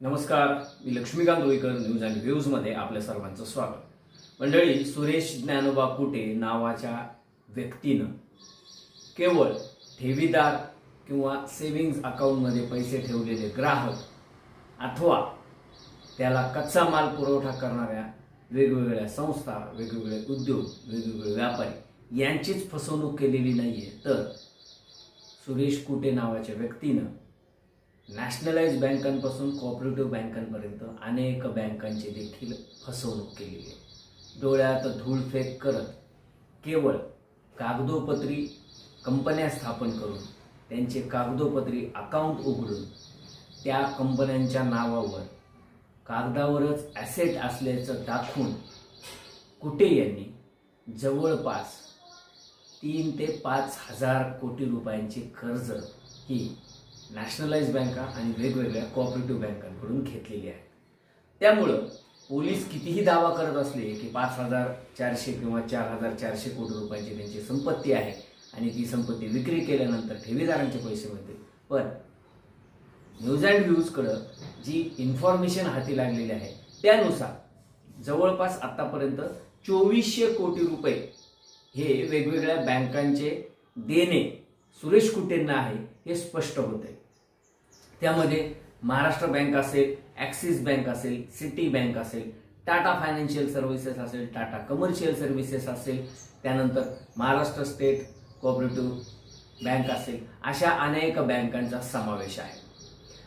नमस्कार मी Laxmikant Roikar news and व्ह्यूजमध्ये आपल्या सर्वांचं स्वागत. मंडळी सुरेश ज्ञानोबा कुटे नावाच्या व्यक्तीनं केवळ ठेवीदार किंवा सेव्हिंग्ज अकाउंटमध्ये पैसे ठेवलेले ग्राहक अथवा त्याला कच्चा माल पुरवठा करणाऱ्या वेगवेगळ्या संस्था वेगवेगळे उद्योग वेगवेगळे व्यापारी यांचीच फसवणूक केलेली नाही आहे तर सुरेश कुटे नावाच्या व्यक्तीनं नॅशनलाइज बँकांपासून कोऑपरेटिव्ह बँकांपर्यंत अनेक बँकांची देखील फसवणूक केलेली आहे. डोळ्यात धूळफेक करत केवळ कागदोपत्री कंपन्या स्थापन करून त्यांचे कागदोपत्री अकाउंट उघडून त्या कंपन्यांच्या नावावर कागदावरच ॲसेट असल्याचं दाखवून कुटे यांनी जवळपास तीन ते पाच हजार कोटी रुपयांची कर्ज ही नॅशनलाइज बँका आणि वेगवेगळ्या कॉपरेटिव्ह बँकांकडून घेतलेली आहे. त्यामुळं पोलीस कितीही दावा करत असले की पाच हजार चारशे किंवा चार हजार चारशे कोटी रुपयांची त्यांची संपत्ती आहे आणि ती संपत्ती विक्री केल्यानंतर ठेवीदारांचे पैसे मिळतील. पण न्यूज अँड व्ह्यूजकडं जी इन्फॉर्मेशन हाती लागलेली आहे त्यानुसार जवळपास आतापर्यंत चोवीसशे कोटी रुपये हे वेगवेगळ्या बँकांचे देणे सुरेश कुटेंना आहे हे स्पष्ट होते त्यामध्ये महाराष्ट्र बँक असेल ॲक्सिस बँक असेल सिटी बँक असेल टाटा फायनान्शियल सर्व्हिसेस असेल टाटा कमर्शियल सर्व्हिसेस असेल त्यानंतर महाराष्ट्र स्टेट कोऑपरेटिव्ह बँक असेल अशा अनेक बँकांचा समावेश आहे.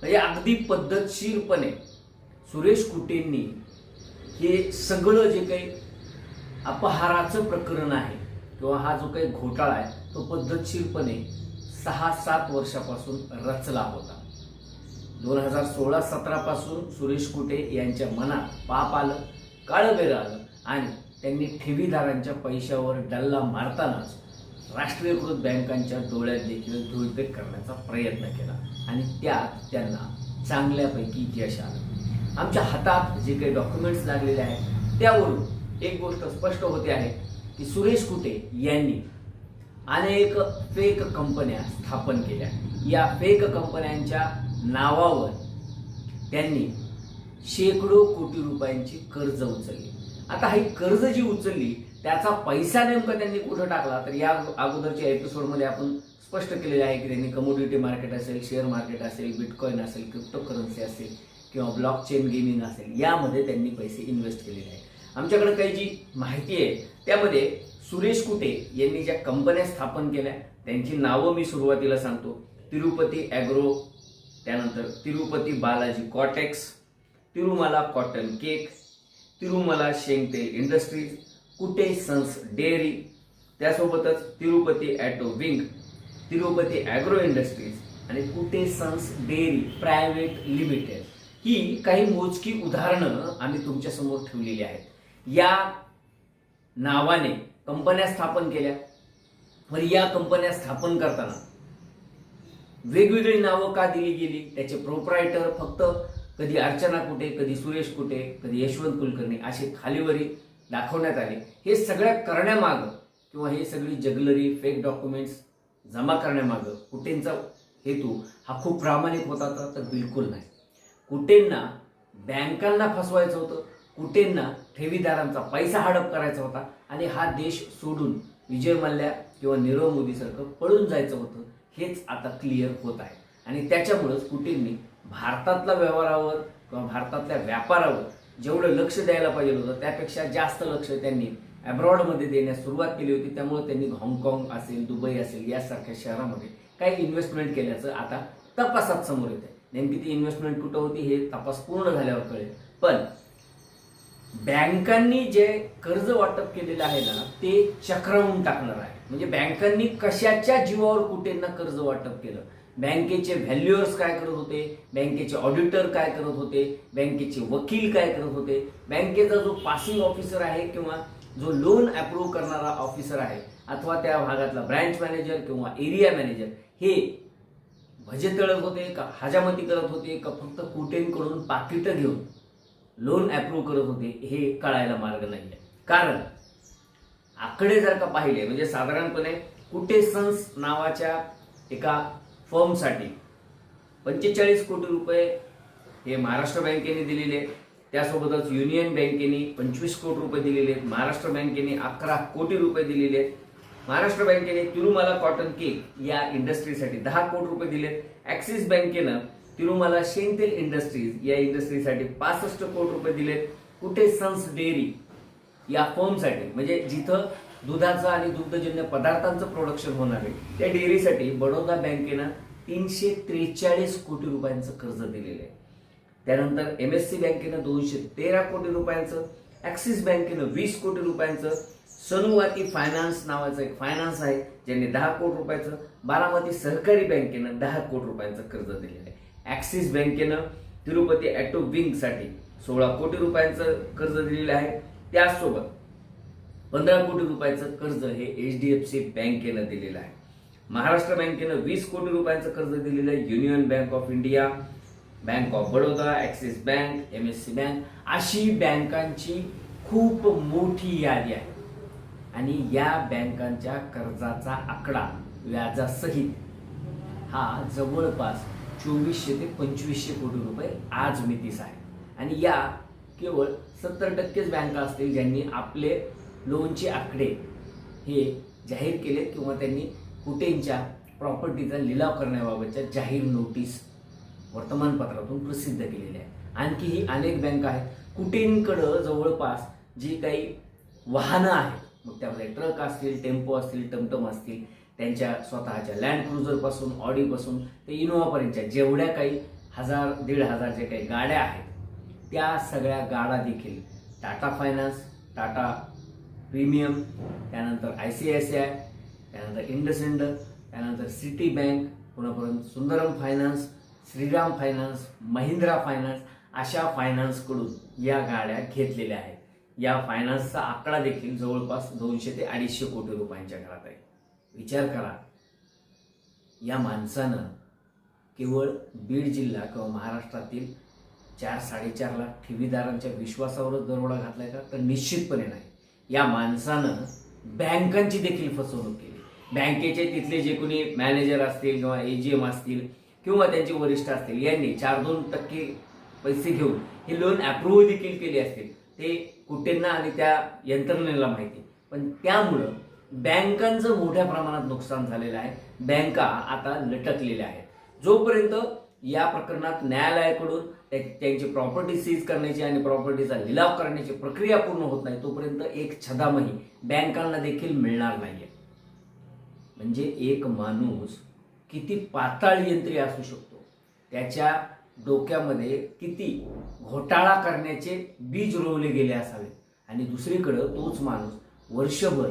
म्हणजे अगदी पद्धतशीरपणे सुरेश कुटेंनी हे सगळं जे काही अपहाराचं प्रकरण आहे किंवा हा जो काही घोटाळा आहे तो पद्धतशीरपणे सहा सात वर्षापासून रचला होता. दोन हजार सोळा सतरापासून सुरेश कुटे यांच्या मनात पाप आलं काळं बेरं आलं आणि त्यांनी ठेवीदारांच्या पैशावर डल्ला मारतानाच राष्ट्रीयकृत बँकांच्या डोळ्यात देखील धुळपेक करण्याचा प्रयत्न केला आणि त्यात त्यांना चांगल्यापैकी यश आलं. आमच्या हातात जे काही डॉक्युमेंट्स लागलेले आहेत त्यावरून एक गोष्ट स्पष्ट होते आहे की सुरेश कुटे यांनी अनेक फेक कंपन्या स्थापन केल्या. या फेक कंपन्यांच्या नावावर त्यांनी शेकडो कोटी रुपयांची कर्ज उचलली. आता ही कर्ज जी उचलली त्याचा पैसा नेमका त्यांनी कुठं टाकला? तर या अगोदरच्या एपिसोडमध्ये आपण स्पष्ट केलेले आहे की त्यांनी कमोडिटी मार्केट असेल शेअर मार्केट असेल बिटकॉईन असेल क्रिप्टो करन्सी असेल किंवा ब्लॉक चेन गेमिंग असेल यामध्ये त्यांनी पैसे इन्व्हेस्ट केलेले आहे आमच्याकडे काही जी माहिती आहे त्यामध्ये सुरेश कुटे यांनी ज्या कंपन्या स्थापन केल्या त्यांची नावं मी सुरुवातीला सांगतो. तिरुपती ॲग्रो त्यानंतर Tirupati Balaji Cotex Tirumala cotton cake Tirumala शेंगतेल industries Kute sons dairy त्यासोबतच Tirupati auto wing Tirupati agro industries आणि Kute sons dairy private limited. ही काही मोजकी उदाहरणं आम्ही तुमच्यासमोर ठेवलेली आहेत. या नावाने कंपन्या स्थापन केल्या. पण या कंपन्या स्थापन करताना वेगवेगळी नावं का दिली गेली? त्याचे प्रोप्रायटर फक्त कधी अर्चना कुठे कधी सुरेश कुठे कधी यशवंत कुलकर्णी असे खालीवरी दाखवण्यात आले. हे सगळ्या करण्यामागं किंवा हे सगळी जगलरी फेक डॉक्युमेंट्स जमा करण्यामागं कुटेंचा हेतू हा खूप प्रामाणिक होता तर बिलकुल नाही. कुटेंना बँकांना फसवायचं होतं. कुटेंना ठेवीदारांचा पैसा हडप करायचा होता आणि हा देश सोडून विजय मल्ल्या किंवा नीरव मोदीसारखं पळून जायचं होतं. हेच आता क्लिअर होत आहे. आणि त्याच्यामुळंच पुटिननी भारतातल्या व्यवहारावर किंवा भारतातल्या व्यापारावर जेवढं लक्ष द्यायला पाहिजे होतं त्यापेक्षा जास्त लक्ष त्यांनी अब्रॉडमध्ये देण्यास सुरुवात केली होती. त्यामुळे त्यांनी हाँगकाँग असेल दुबई असेल यासारख्या शहरामध्ये काही इन्व्हेस्टमेंट केल्याचं आता तपासात समोर येत आहे नेमकी ती इन्व्हेस्टमेंट कुठं होती हे तपास पूर्ण झाल्यावर कळेल. पण बँकांनी जे कर्ज वाटप केलेलं आहे ना ते चक्रवून टाकणार आहे. म्हणजे बँकांनी कशाच्या जीवावर कुठेंना कर्ज वाटप केलं? बँकेचे व्हॅल्युअर्स काय करत होते? बँकेचे ऑडिटर काय करत होते? बँकेचे वकील काय करत होते? बँकेचा जो पासिंग ऑफिसर आहे किंवा जो लोन अप्रूव्ह करणारा ऑफिसर आहे अथवा त्या भागातला ब्रँच मॅनेजर किंवा एरिया मॅनेजर हे भजे तळत होते का हजामती करत होते का फक्त कुटेंकडून पाकिटं घेऊन लोन अप्रूव्ह करत होते हे कळायला मार्ग नाही आहे कारण आकडे जर का पाहिले म्हणजे साधारणपणे कुटेसन्स नावाच्या एका फर्मसाठी पंचेचाळीस कोटी रुपये हे महाराष्ट्र बँकेने दिलेले आहेत. त्यासोबतच युनियन बँकेने पंचवीस कोटी रुपये दिलेले आहेत. महाराष्ट्र बँकेने अकरा कोटी रुपये दिलेले आहेत. महाराष्ट्र बँकेने तिरुमाला कॉटन केक या इंडस्ट्रीसाठी दहा कोटी रुपये दिलेत. ॲक्सिस बँकेनं तिरुमाला शेंगतेल इंडस्ट्रीज या इंडस्ट्रीसाठी पासष्ट कोटी रुपये दिलेत. कुठे सन्स डेअरी या फर्मसाठी म्हणजे जिथं दुधाचं आणि दुग्धजन्य पदार्थांचं प्रोडक्शन होणार आहे त्या डेअरीसाठी बडोदा बँकेनं तीनशे त्रेचाळीस कोटी रुपयांचं कर्ज दिलेलं आहे. त्यानंतर एम एस सी बँकेनं दोनशे तेरा कोटी रुपयांचं ॲक्सिस बँकेनं वीस कोटी रुपयांचं सनुवाती फायनान्स नावाचं एक फायनान्स आहे ज्यांनी दहा कोटी रुपयाचं बारामती सहकारी बँकेनं दहा कोटी रुपयांचं कर्ज दिलेलं आहे. ॲक्सिस बँकेनं तिरुपती ॲटो विंगसाठी सोळा कोटी रुपयांचं कर्ज दिलेलं आहे. त्याचसोबत पंधरा कोटी रुपयाचं कर्ज हे एच डी एफ सी बँकेनं दिलेलं आहे. महाराष्ट्र बँकेनं वीस कोटी रुपयांचं कर्ज दिलेलं आहे. Union bank of India bank of Baroda Axis bank M S C bank अशी बँकांची खूप मोठी यादी आहे. आणि या बँकांच्या कर्जाचा आकडा व्याजासहित हा जवळपास चोवीसशे ते पंचवीसशे कोटी रुपये आज मितीस आहे. आणि या केवळ सत्तर टक्केच बँका असतील ज्यांनी आपले लोनचे आकडे हे जाहीर केलेत किंवा त्यांनी कुटेंच्या प्रॉपर्टीचा लिलाव करण्याबाबतच्या जाहीर नोटीस वर्तमानपत्रातून प्रसिद्ध केलेल्या आहे. आणखीही अनेक बँका आहेत. कुटेंकडं जवळपास जी काही वाहनं आहेत मग त्यामध्ये ट्रक असतील टेम्पो असतील टमटम असतील त्यांच्या स्वतःच्या लँड क्रुझरपासून ऑडीपासून ते इनोव्हापर्यंतच्या जेवढ्या काही हजार दीड हजार जे काही गाड्या आहेत त्या सगळ्या गाड्या देखील. टाटा फायनान्स टाटा प्रीमियम त्यानंतर I C I C I त्यानंतर इंडसइंड त्यानंतर सिटी बँक पुन्हा Sundaram finance Shriram finance Mahindra finance अशा फायनान्सकडून या गाड्या घेतलेल्या आहेत. या फायनान्सचा आकडा देखील जवळपास दोनशे ते अडीचशे कोटी रुपयांच्या घरात आहे. विचार करा या माणसानं केवळ बीड जिल्हा किंवा महाराष्ट्रातील चार साडेचार लाख ठेवीदारांच्या विश्वासावरच दरोडा घातलाय का तर निश्चितपणे नाही. या माणसानं बँकांची देखील फसवणूक केली. बँकेचे तिथले जे कोणी मॅनेजर असतील किंवा एजीएम असतील किंवा त्यांचे वरिष्ठ असतील यांनी चार दोन टक्के पैसे घेऊन हे लोन अप्रूव्ह देखील केले असतील. ते कुठेंना आणि त्या यंत्रणेला माहिती. पण त्यामुळं बँकांचं मोठ्या प्रमाणात नुकसान झालेलं आहे. बँका आता लटकलेल्या आहेत. जोपर्यंत या प्रकरणात न्यायालयाकडून त्या- त्यांची प्रॉपर्टी सीज करण्याची आणि प्रॉपर्टीचा लिलाव करण्याची प्रक्रिया पूर्ण होत नाही तोपर्यंत एक छदामही बँकांना देखील मिळणार नाहीये. म्हणजे एक माणूस किती पाताळ यंत्री असू शकतो? त्याच्या डोक्यामध्ये किती घोटाळा करण्याचे बीज रोवले गेले असावे? आणि दुसरीकडं तोच माणूस वर्षभर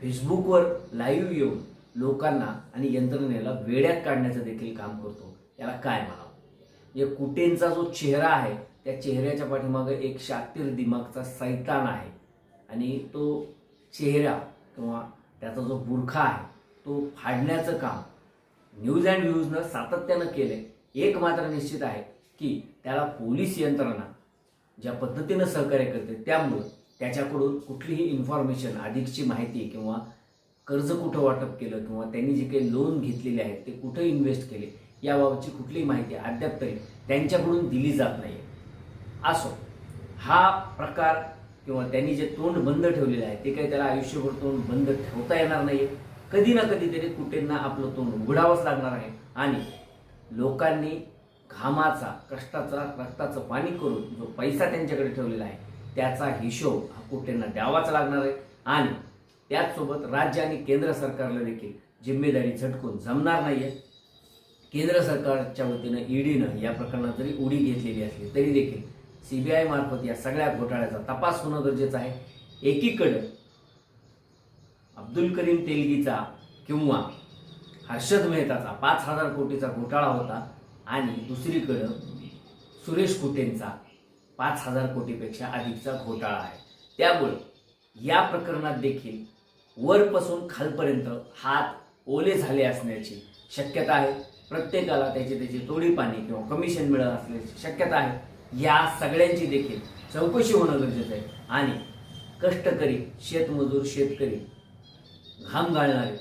फेसबुकवर लाईव्ह येऊन लोकांना आणि यंत्रणेला वेड्यात काढण्याचं देखील काम करतो. याला काय म्हणावं? म्हणजे कुटेंचा जो चेहरा आहे त्या चेहऱ्याच्या पाठीमागे एक शातीर दिमागचा सैतान आहे. आणि तो चेहरा किंवा त्याचा जो बुरखा आहे तो फाडण्याचं काम न्यूज अँड व्ह्यूजनं सातत्यानं केलंय. एक मात्र निश्चित आहे की त्याला पोलीस यंत्रणा ज्या पद्धतीनं सहकार्य करते त्यामुळं त्याच्याकडून कुठलीही इन्फॉर्मेशन अधिकची माहिती किंवा कर्ज कुठं वाटप केलं किंवा त्यांनी जे काही लोन घेतलेले आहेत ते कुठं इन्व्हेस्ट केले याबाबतची कुठलीही माहिती अद्याप तरी त्यांच्याकडून दिली जात नाही. असो हा प्रकार किंवा त्यांनी जे तोंड बंद ठेवलेलं आहे ते काही त्याला आयुष्यभर तोंड बंद ठेवता येणार नाही. कधी ना कधीतरी कुठेंना आपलं तोंड उघडावंच लागणार आहे. आणि लोकांनी घामाचा कष्टाचा रक्ताचं पाणी करून जो पैसा त्यांच्याकडे ठेवलेला आहे त्याचा हिशोब हा कुठेंना द्यावाच लागणार आहे. आणि त्याचसोबत राज्य आणि केंद्र सरकारला देखील जिम्मेदारी झटकून जमणार नाही आहे केंद्र सरकारच्या वतीनं ईडीनं या प्रकरणात जरी उडी घेतलेली असली तरी देखील सीबीआय मार्फत या सगळ्या घोटाळ्याचा तपास होणं गरजेचं आहे. एकीकडं अब्दुल करीम तेलगीचा किंवा हर्षद मेहताचा पाच हजार कोटीचा घोटाळा होता आणि दुसरीकडं सुरेश कुटेंचा पाच हजार कोटीपेक्षा अधिकचा घोटाळा आहे. त्यामुळे या प्रकरणात देखील वरपासून खालपर्यंत हात ओले झाले असण्याची शक्यता आहे. प्रत्येकाला त्याची त्याची तोडी पाणी किंवा कमिशन मिळत असल्याची शक्यता आहे. या सगळ्यांची देखील चौकशी होणं गरजेचं आहे. आणि कष्टकरी शेतमजूर शेतकरी घाम घालणारे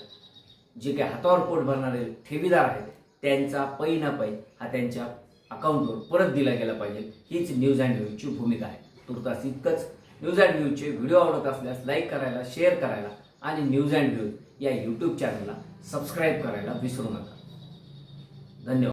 जे काही हातावर पोट भरणारे ठेवीदार आहेत त्यांचा पै ना पै हा त्यांच्या अकाउंटवर परत दिला गेला पाहिजे. हीच न्यूज अँड व्ह्यूची भूमिका आहे. तुर्तास इतकंच. न्यूज अँड व्ह्यूजचे व्हिडिओ आवडत असल्यास लाईक करायला शेअर करायला आणि न्यूज अँड व्ह्यूज या यूट्यूब चॅनलला सबस्क्राईब करायला विसरू नका. धन्यवाद